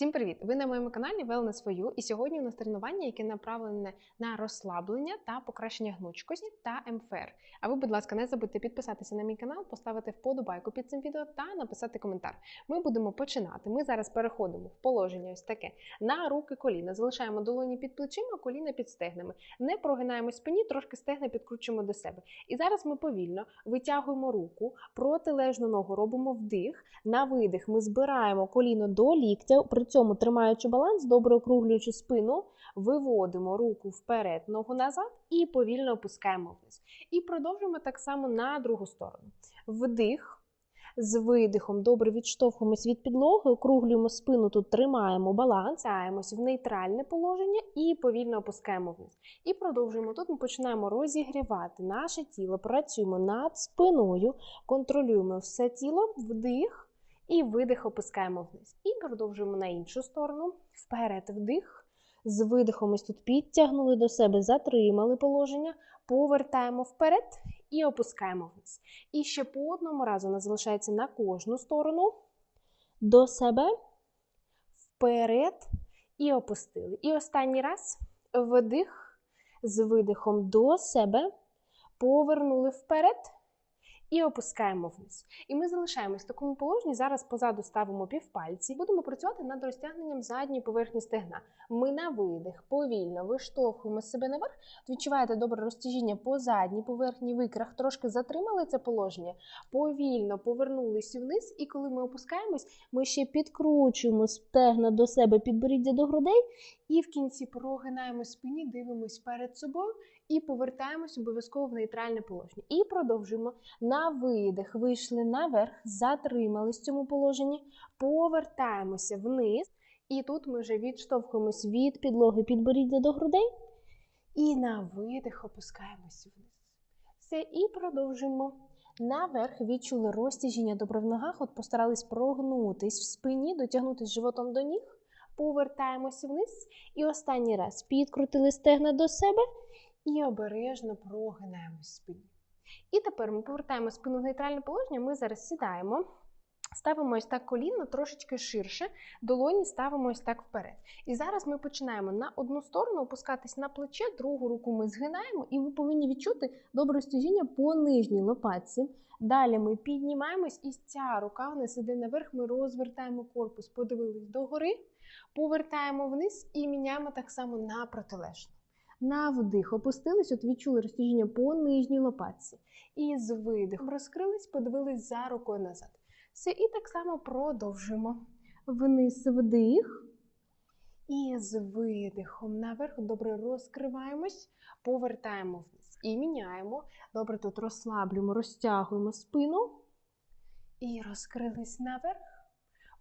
Всім привіт! Ви на моєму каналі for You і сьогодні у нас тренування, яке направлене на розслаблення та покращення гнучкості та МФР. А ви, будь ласка, не забудьте підписатися на мій канал, поставити вподобайку під цим відео та написати коментар. Ми будемо починати. Ми зараз переходимо в положення ось таке на руки коліна. Залишаємо долоні під плечима, коліна під стегнами. Не прогинаємо спині, трошки стегна підкручуємо до себе. І зараз ми повільно витягуємо руку, протилежну ногу робимо вдих. На видих ми збираємо коліно до ліктя, цьому тримаючи баланс, добре округлюючи спину, виводимо руку вперед, ногу назад і повільно опускаємо вниз. І продовжуємо так само на другу сторону. Вдих. З видихом добре відштовхуємось від підлоги, округлюємо спину, тут тримаємо баланс, аємось в нейтральне положення і повільно опускаємо вниз. І продовжуємо. Тут ми починаємо розігрівати наше тіло, працюємо над спиною, контролюємо все тіло, вдих і видих опускаємо вниз. І продовжуємо на іншу сторону. Вперед вдих. З видихом ось тут підтягнули до себе, затримали положення, повертаємо вперед і опускаємо вниз. І ще по одному разу у нас залишається на кожну сторону. До себе, вперед і опустили. І останній раз вдих, з видихом до себе, повернули вперед. І опускаємо вниз. І ми залишаємось в такому положенні. Зараз позаду ставимо півпальці будемо працювати над розтягненням задньої поверхні стегна. Ми на видих повільно виштовхуємо себе наверх. Відчуваєте добре розтяжіння по задній поверхні викрах, трошки затримали це положення, повільно повернулися вниз, і коли ми опускаємось, ми ще підкручуємо стегна до себе, підборіддя до грудей, і в кінці прогинаємо спині, дивимось перед собою і повертаємось обов'язково в нейтральне положення. І продовжуємо на видих, вийшли наверх, затримались в цьому положенні, повертаємося вниз. І тут ми вже відштовхуємось від підлоги підборіддя до грудей. І на видих опускаємося вниз. Все, і продовжуємо. Наверх відчули розтяжіння добре в ногах, от постарались прогнутись в спині, дотягнутися животом до ніг. Повертаємося вниз. І останній раз підкрутили стегна до себе і обережно прогинаємо спині. І тепер ми повертаємо спину в нейтральне положення. Ми зараз сідаємо, ставимо ось так коліно трошечки ширше, долоні ставимо ось так вперед. І зараз ми починаємо на одну сторону опускатись на плече, другу руку ми згинаємо, і ви повинні відчути добре стяжіння по нижній лопатці. Далі ми піднімаємось, і ця рука вниз іде наверх, ми розвертаємо корпус, подивились догори, повертаємо вниз і міняємо так само на протилежну. На вдих опустились, от відчули розтяжіння по нижній лопатці. І з видихом розкрились, подивились за рукою назад. Все, і так само продовжуємо. Вниз вдих. І з видихом наверх добре розкриваємось, повертаємо вниз. І міняємо. Добре, тут розслаблюємо, розтягуємо спину. І розкрились наверх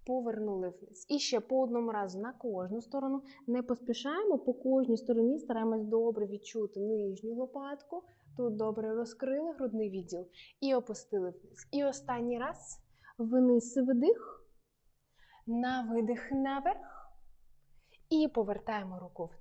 повернули вниз. І ще по одному разу на кожну сторону. Не поспішаємо, по кожній стороні стараємось добре відчути нижню лопатку. Тут добре розкрили грудний відділ і опустили вниз. І останній раз вниз вдих, на видих наверх. І повертаємо руку вниз.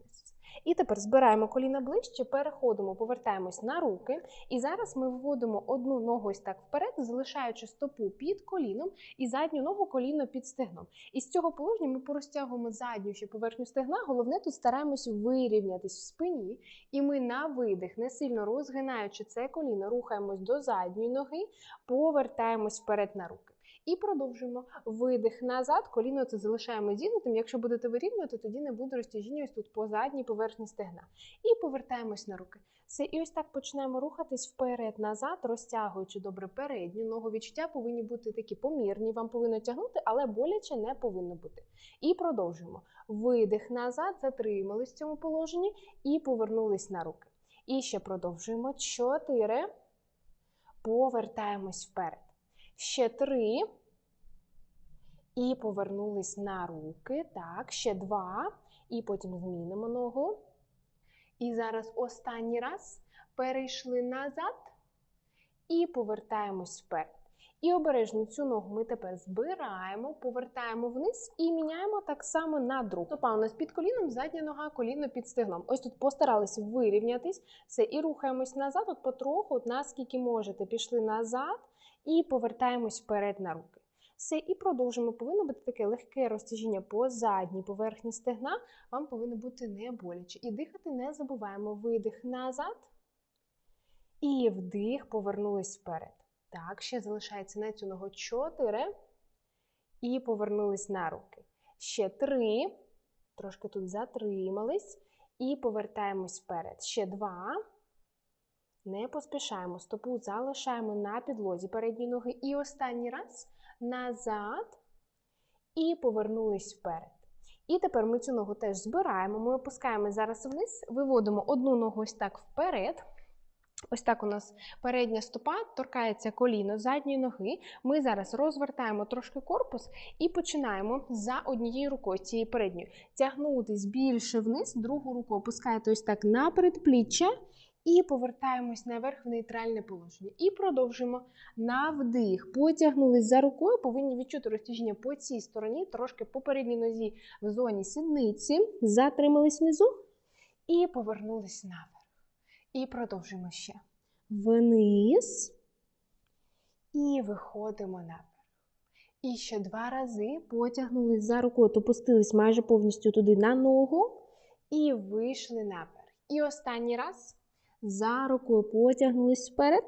І тепер збираємо коліна ближче, переходимо, повертаємось на руки. І зараз ми виводимо одну ногу ось так вперед, залишаючи стопу під коліном і задню ногу коліно під стегном. І з цього положення ми порозтягуємо задню ще поверхню стегна. Головне тут стараємось вирівнятись в спині. І ми на видих, не сильно розгинаючи це коліно, рухаємось до задньої ноги, повертаємось вперед на руки. І продовжуємо видих назад, коліно це залишаємо зігнутим. Якщо будете вирівнювати, тоді не буде розтяжіння тут по задній поверхні стегна. І повертаємось на руки. Все, і ось так починаємо рухатись вперед-назад, розтягуючи добре передню ногу. Відчуття повинні бути такі помірні, вам повинно тягнути, але боляче не повинно бути. І продовжуємо. Видих назад, затримались в цьому положенні і повернулись на руки. І ще продовжуємо. Чотири. Повертаємось вперед. Ще три. І повернулись на руки. Так, ще два. І потім змінимо ногу. І зараз останній раз перейшли назад і повертаємось вперед. І обережно цю ногу ми тепер збираємо, повертаємо вниз і міняємо так само на другу. Стопа у нас під коліном, задня нога, коліно під стегном. Ось тут постаралися вирівнятись. Все, і рухаємось назад, от потроху, от наскільки можете. Пішли назад і повертаємось вперед на руки. Все, і продовжуємо. Повинно бути таке легке розтяжіння по задній поверхні стегна. Вам повинно бути не боляче. І дихати не забуваємо. Видих назад. І вдих, повернулись вперед. Так, ще залишається на цю ногу 4. І повернулись на руки. Ще 3. Трошки тут затримались. І повертаємось вперед. Ще 2. Не поспішаємо. Стопу залишаємо на підлозі передньої ноги. І останній раз назад. І повернулись вперед. І тепер ми цю ногу теж збираємо. Ми опускаємо зараз вниз, виводимо одну ногу ось так вперед. Ось так у нас передня стопа торкається коліно задньої ноги. Ми зараз розвертаємо трошки корпус і починаємо за однією рукою, цією передньою, тягнутись більше вниз, другу руку опускаєте ось так на передпліччя і повертаємось наверх в нейтральне положення. І продовжуємо на вдих. Потягнулись за рукою, повинні відчути розтяжіння по цій стороні, трошки по передній нозі в зоні сідниці. Затримались внизу і повернулись наверх. І продовжуємо ще. Вниз. І виходимо наверх. І ще два рази потягнулись за рукою, опустились майже повністю туди на ногу. І вийшли наверх. І останній раз за рукою потягнулись вперед.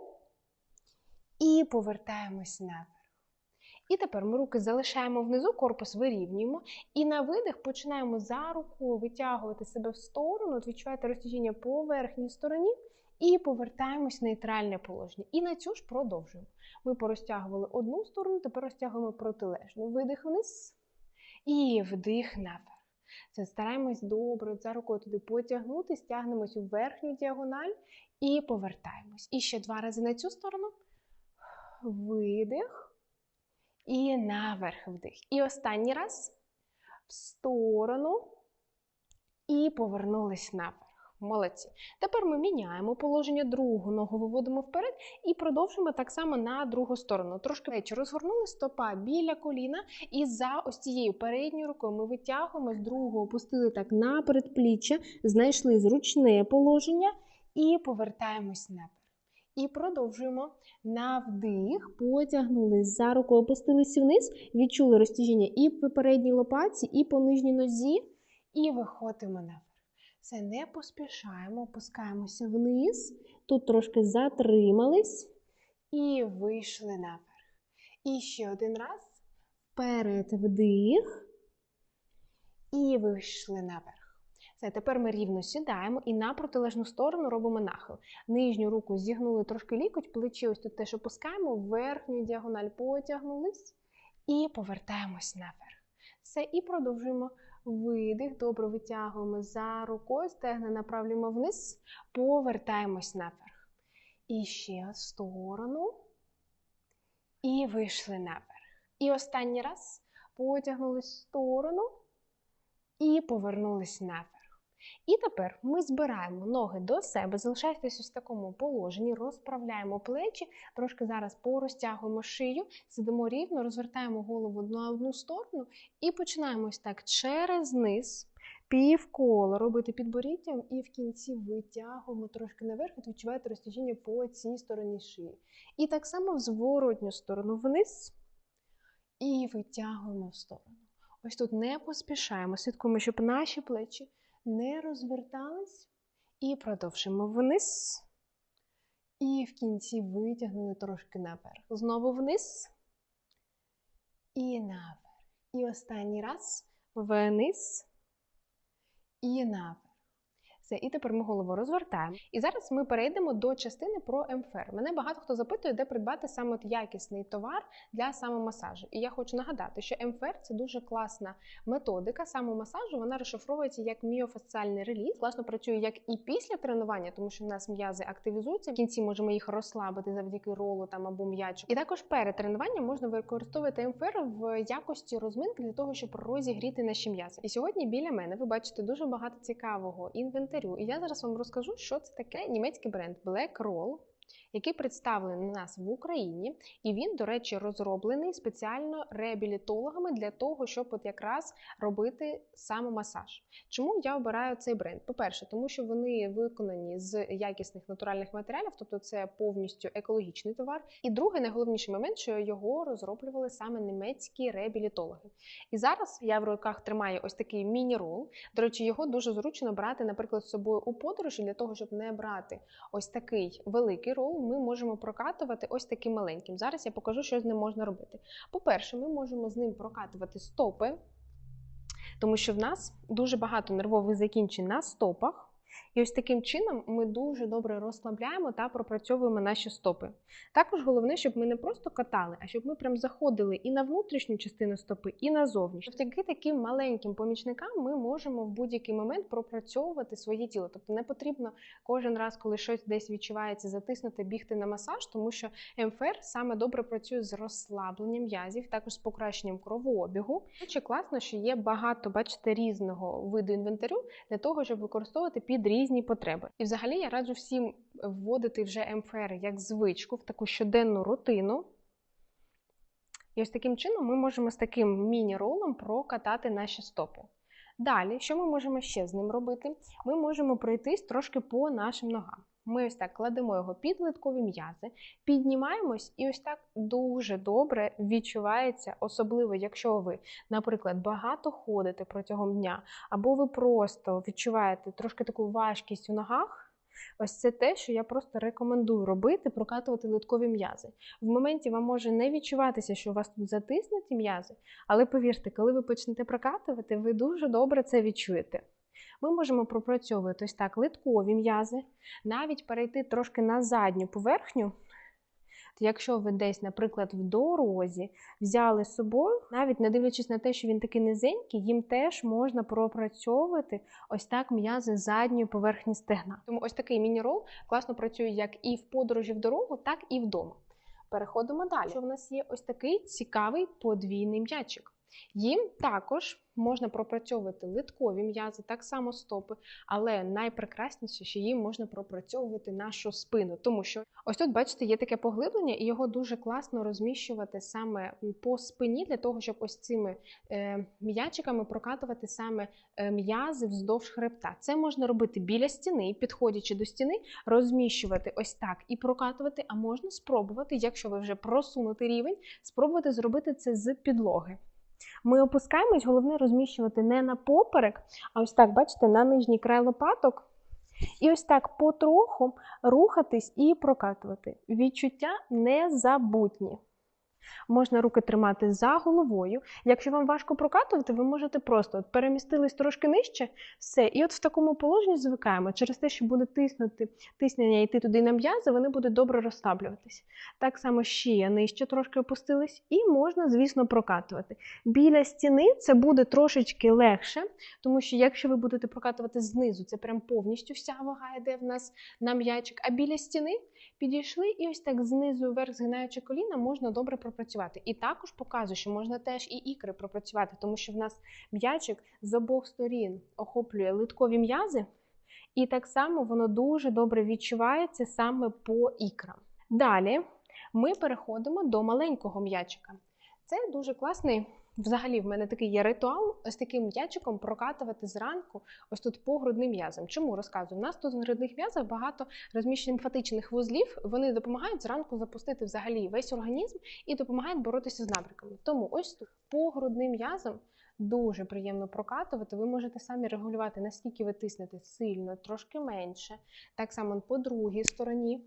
І повертаємось наверх. І тепер ми руки залишаємо внизу, корпус вирівнюємо. І на видих починаємо за рукою витягувати себе в сторону, От відчуваєте розтяжіння по верхній стороні. І повертаємось в нейтральне положення. І на цю ж продовжуємо. Ми порозтягували одну сторону, тепер розтягуємо протилежну. Видих вниз і вдих наверх. Це стараємось добре за рукою туди потягнути, стягнемось у верхню діагональ і повертаємось. І ще два рази на цю сторону. Видих. І наверх вдих. І останній раз в сторону. І повернулись наверх. Молодці. Тепер ми міняємо положення другу ногу, виводимо вперед і продовжуємо так само на другу сторону. Трошки речі розгорнули стопа біля коліна, і за ось цією передньою рукою ми витягуємо з другого, опустили так на передпліччя, знайшли зручне положення і повертаємось наверх. І продовжуємо на вдих, потягнули за руку, опустилися вниз, відчули розтяжіння і по передній лопатці, і по нижній нозі, і виходимо наверх. Все, не поспішаємо, опускаємося вниз, тут трошки затримались і вийшли наверх. І ще один раз. Вперед вдих. І вийшли наверх. Все, тепер ми рівно сідаємо і на протилежну сторону робимо нахил. Нижню руку зігнули трошки лікоть, плечі ось тут теж опускаємо, верхню діагональ потягнулись і повертаємось наверх. Все, і продовжуємо видих. Добре витягуємо за рукою, стегна направлюємо вниз, повертаємось наверх. І ще в сторону. І вийшли наверх. І останній раз потягнулись в сторону і повернулись наверх. І тепер ми збираємо ноги до себе, залишайтеся в такому положенні, розправляємо плечі, трошки зараз порозтягуємо шию, сидимо рівно, розвертаємо голову на одну сторону і починаємо ось так через низ, півколо робити підборіттям і в кінці витягуємо трошки наверх, і відчуваєте розтяжіння по цій стороні шиї. І так само в зворотню сторону вниз і витягуємо в сторону. Ось тут не поспішаємо, слідкуємо, щоб наші плечі не розвертались і продовжимо вниз. І в кінці витягнули трошки наверх. Знову вниз і наверх. І останній раз вниз і наверх. Все, і тепер ми голову розвертаємо. І зараз ми перейдемо до частини про МФР. Мене багато хто запитує, де придбати саме от якісний товар для самомасажу. І я хочу нагадати, що МФР це дуже класна методика самомасажу. Вона розшифровується як міофасціальний реліз. Класно працює як і після тренування, тому що в нас м'язи активізуються. В кінці можемо їх розслабити завдяки ролу там або м'ячу. І також перед тренуванням можна використовувати МФР в якості розминки для того, щоб розігріти наші м'язи. І сьогодні біля мене ви бачите дуже багато цікавого інвентарю. І я зараз вам розкажу, що це таке німецький бренд Black Roll. Який представлений у нас в Україні, і він, до речі, розроблений спеціально реабілітологами для того, щоб от якраз робити самомасаж. Чому я обираю цей бренд? По-перше, тому що вони виконані з якісних натуральних матеріалів, тобто це повністю екологічний товар. І другий найголовніший момент, що його розроблювали саме німецькі реабілітологи. І зараз я в руках тримаю ось такий міні-рол. До речі, його дуже зручно брати, наприклад, з собою у подорожі для того, щоб не брати ось такий великий рол, ми можемо прокатувати ось таким маленьким. Зараз я покажу, що з ним можна робити. По-перше, ми можемо з ним прокатувати стопи, тому що в нас дуже багато нервових закінчень на стопах. І ось таким чином ми дуже добре розслабляємо та пропрацьовуємо наші стопи. Також головне, щоб ми не просто катали, а щоб ми прям заходили і на внутрішню частину стопи, і на зовнішню. Завдяки таким маленьким помічникам ми можемо в будь-який момент пропрацьовувати своє тіло. Тобто не потрібно кожен раз, коли щось десь відчувається, затиснути, бігти на масаж, тому що МФР саме добре працює з розслабленням м'язів, також з покращенням кровообігу. Дуже класно, що є багато, бачите, різного виду інвентарю для того, щоб використовувати під різні потреби. І взагалі я раджу всім вводити вже МФР як звичку в таку щоденну рутину. І ось таким чином ми можемо з таким міні-ролом прокатати наші стопи. Далі, що ми можемо ще з ним робити? Ми можемо пройтись трошки по нашим ногам. Ми ось так кладемо його під литкові м'язи, піднімаємось, і ось так дуже добре відчувається, особливо, якщо ви, наприклад, багато ходите протягом дня, або ви просто відчуваєте трошки таку важкість у ногах. Ось це те, що я просто рекомендую робити, прокатувати литкові м'язи. В моменті вам може не відчуватися, що у вас тут затиснуті м'язи, але повірте, коли ви почнете прокатувати, ви дуже добре це відчуєте. Ми можемо пропрацьовувати ось так литкові м'язи, навіть перейти трошки на задню поверхню. Якщо ви десь, наприклад, в дорозі взяли з собою, навіть не дивлячись на те, що він такий низенький, їм теж можна пропрацьовувати ось так м'язи задньої поверхні стегна. Тому ось такий міні-рол класно працює як і в подорожі в дорогу, так і вдома. Переходимо далі. Що в нас є ось такий цікавий подвійний м'ячик. Їм також можна пропрацьовувати литкові м'язи, так само стопи, але найпрекрасніше, що їм можна пропрацьовувати нашу спину, тому що ось тут, бачите, є таке поглиблення, і його дуже класно розміщувати саме по спині, для того, щоб ось цими е, м'ячиками прокатувати саме е, м'язи вздовж хребта. Це можна робити біля стіни, підходячи до стіни, розміщувати ось так і прокатувати, а можна спробувати, якщо ви вже просунути рівень, спробувати зробити це з підлоги. Ми опускаємось, головне розміщувати не на поперек, а ось так, бачите, на нижній край лопаток. І ось так потроху рухатись і прокатувати. Відчуття незабутні. Можна руки тримати за головою. Якщо вам важко прокатувати, ви можете просто от перемістились трошки нижче, все. І от в такому положенні звикаємо. Через те, що буде тиснути тиснення йти туди на м'язи, вони будуть добре розслаблюватись. Так само шия нижче трошки опустились, і можна, звісно, прокатувати. Біля стіни це буде трошечки легше, тому що якщо ви будете прокатувати знизу, це прям повністю вся вага йде в нас на м'ячик, а біля стіни підійшли і ось так знизу вверх, згинаючи коліна, можна добре пропрацювати. І також показую, що можна теж і ікри пропрацювати, тому що в нас м'ячик з обох сторін охоплює литкові м'язи, і так само воно дуже добре відчувається саме по ікрам. Далі ми переходимо до маленького м'ячика. Це дуже класний. Взагалі, в мене такий є ритуал ось таким м'ячиком прокатувати зранку, ось тут по грудним м'язам. Чому розказую? У нас тут в грудних м'язах багато розміщень лімфатичних вузлів. Вони допомагають зранку запустити взагалі весь організм і допомагають боротися з набряками. Тому ось тут по грудним м'язам дуже приємно прокатувати. Ви можете самі регулювати, наскільки ви тиснете сильно, трошки менше. Так само по другій стороні.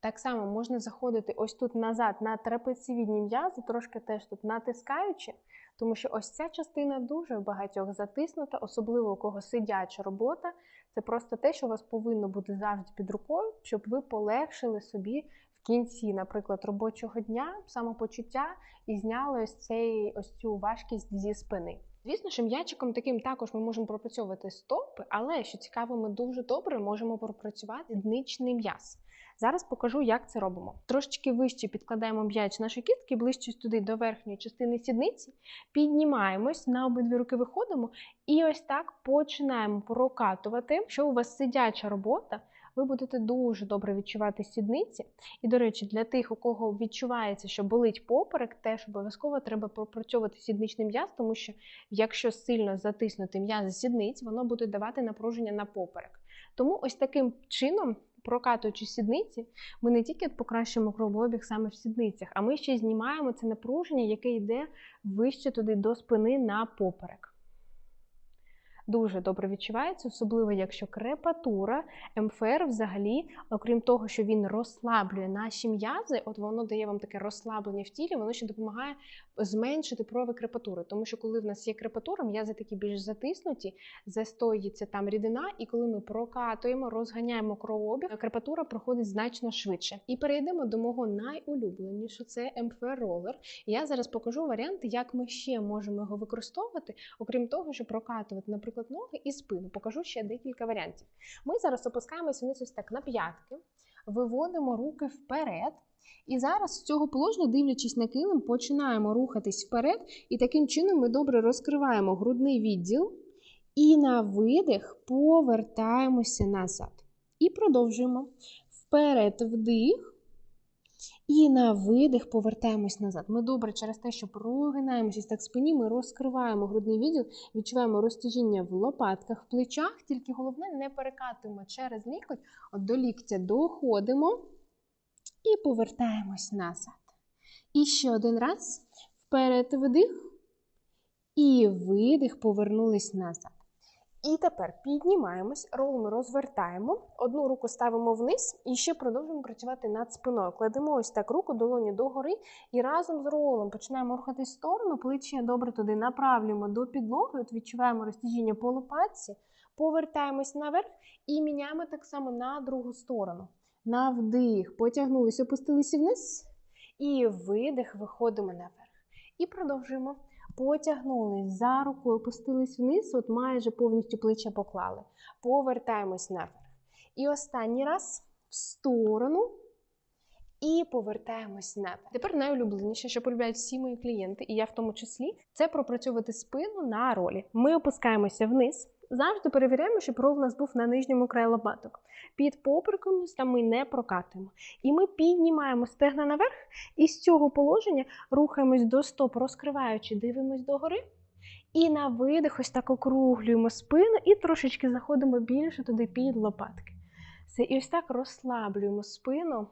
Так само можна заходити ось тут назад на трапеціїдні м'язи, трошки теж тут натискаючи, тому що ось ця частина дуже в багатьох затиснута, особливо у кого сидяча робота. Це просто те, що у вас повинно бути завжди під рукою, щоб ви полегшили собі в кінці, наприклад, робочого дня самопочуття і зняли ось цей ось цю важкість зі спини. Звісно, що м'ячиком таким також ми можемо пропрацьовувати стопи, але що цікаво, ми дуже добре можемо пропрацювати дничний м'яз. Зараз покажу, як це робимо. Трошечки вище підкладаємо м'яч нашої кістки, ближче туди до верхньої частини сідниці, піднімаємось, на обидві руки виходимо і ось так починаємо прокатувати. Якщо у вас сидяча робота, ви будете дуже добре відчувати сідниці. І, до речі, для тих, у кого відчувається, що болить поперек, теж обов'язково треба пропрацьовувати сідничний м'яз, тому що якщо сильно затиснути м'язи сідниць, воно буде давати напруження на поперек. Тому ось таким чином. Прокатуючи сідниці, ми не тільки покращуємо кровообіг саме в сідницях, а ми ще знімаємо це напруження, яке йде вище туди до спини на поперек дуже добре відчувається, особливо якщо крепатура, МФР взагалі, окрім того, що він розслаблює наші м'язи, от воно дає вам таке розслаблення в тілі, воно ще допомагає зменшити прояви крепатури. Тому що коли в нас є крепатура, м'язи такі більш затиснуті, застоїться там рідина, і коли ми прокатуємо, розганяємо кровообіг, крепатура проходить значно швидше. І перейдемо до мого найулюбленішого це МФР ролер. Я зараз покажу варіанти, як ми ще можемо його використовувати, окрім того, що прокатувати, наприклад, ноги і спину. Покажу ще декілька варіантів. Ми зараз опускаємося вниз ось так на п'ятки, виводимо руки вперед. І зараз з цього положення, дивлячись на килим, починаємо рухатись вперед. І таким чином ми добре розкриваємо грудний відділ. І на видих повертаємося назад. І продовжуємо. Вперед вдих. І на видих повертаємось назад. Ми добре через те, що прогинаємося так спині, ми розкриваємо грудний відділ, відчуваємо розтяжіння в лопатках, в плечах, тільки головне не перекатуємо через лікоть, от до ліктя доходимо і повертаємось назад. І ще один раз. Вперед вдих. І видих, повернулись назад. І тепер піднімаємось, ролами розвертаємо, одну руку ставимо вниз і ще продовжуємо працювати над спиною. Кладемо ось так руку, долоню догори і разом з ролом починаємо рухатись в сторону, плече добре туди направлюємо до підлоги, от відчуваємо розтяжіння по лопатці, повертаємось наверх і міняємо так само на другу сторону. На вдих, потягнулись, опустилися вниз. І видих, виходимо наверх. І продовжуємо. Потягнулись за рукою, опустились вниз, от майже повністю плече поклали. Повертаємось наверх. І останній раз в сторону. І повертаємось наверх. Тепер найулюбленіше, що полюбляють всі мої клієнти, і я в тому числі, це пропрацьовувати спину на ролі. Ми опускаємося вниз. Завжди перевіряємо, щоб рол у нас був на нижньому краї лопаток. Під попереком ми не прокатуємо. І ми піднімаємо стегна наверх, і з цього положення рухаємось до стоп, розкриваючи, дивимось догори. І на видих ось так округлюємо спину і трошечки заходимо більше туди під лопатки. Все, І ось так розслаблюємо спину.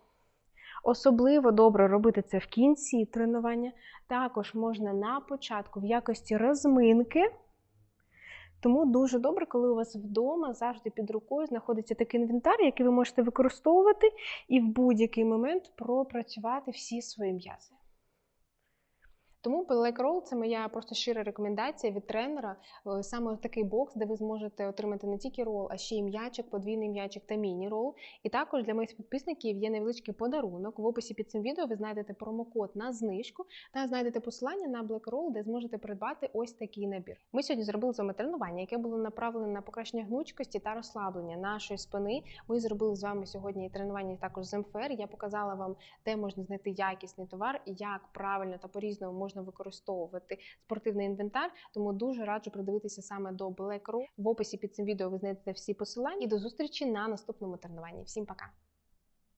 Особливо добре робити це в кінці тренування. Також можна на початку в якості розминки. Тому дуже добре, коли у вас вдома завжди під рукою знаходиться такий інвентар, який ви можете використовувати і в будь-який момент пропрацювати всі свої м'язи. Тому Black Roll – це моя просто щира рекомендація від тренера. Е, саме такий бокс, де ви зможете отримати не тільки рол, а ще й м'ячик, подвійний м'ячик та міні-рол. І також для моїх підписників є невеличкий подарунок. В описі під цим відео ви знайдете промокод на знижку та знайдете посилання на Black Roll, де зможете придбати ось такий набір. Ми сьогодні зробили з вами тренування, яке було направлене на покращення гнучкості та розслаблення нашої спини. Ми зробили з вами сьогодні тренування також з МФР. Я показала вам, де можна знайти якісний товар і як правильно та по різному можна можна використовувати спортивний інвентар, тому дуже раджу придивитися саме до Black В описі під цим відео ви знайдете всі посилання і до зустрічі на наступному тренуванні. Всім пока!